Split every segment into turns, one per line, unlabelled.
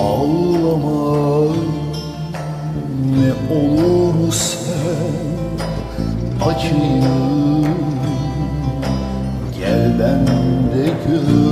Ağlama ne olur sen acıyı Gel bende gör.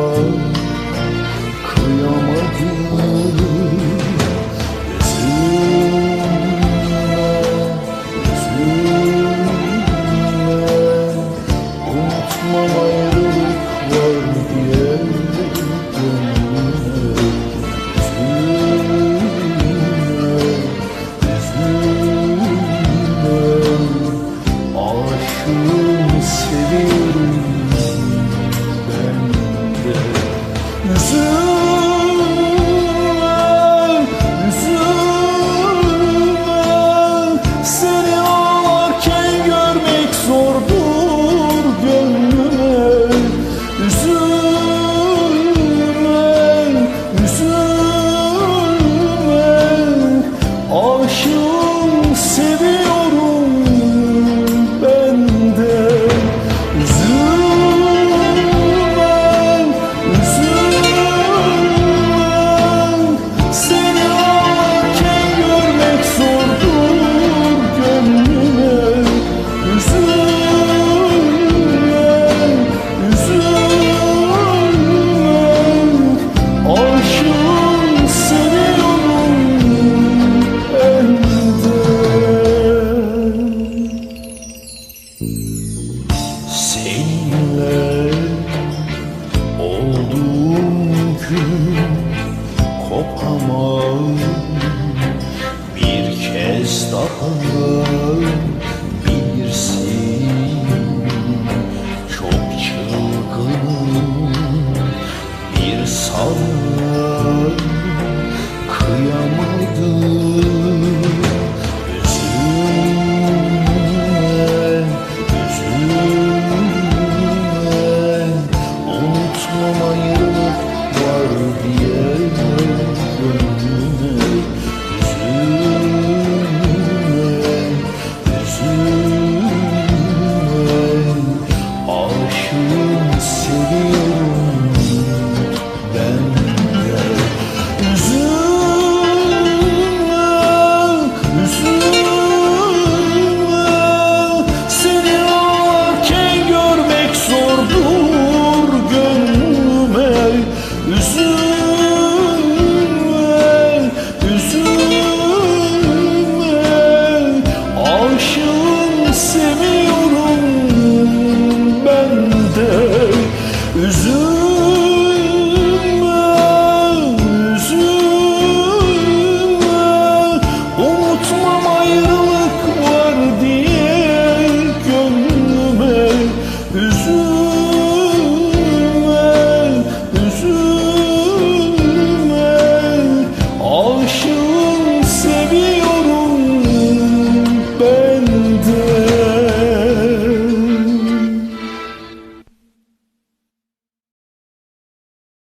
Aman bir kez daha. say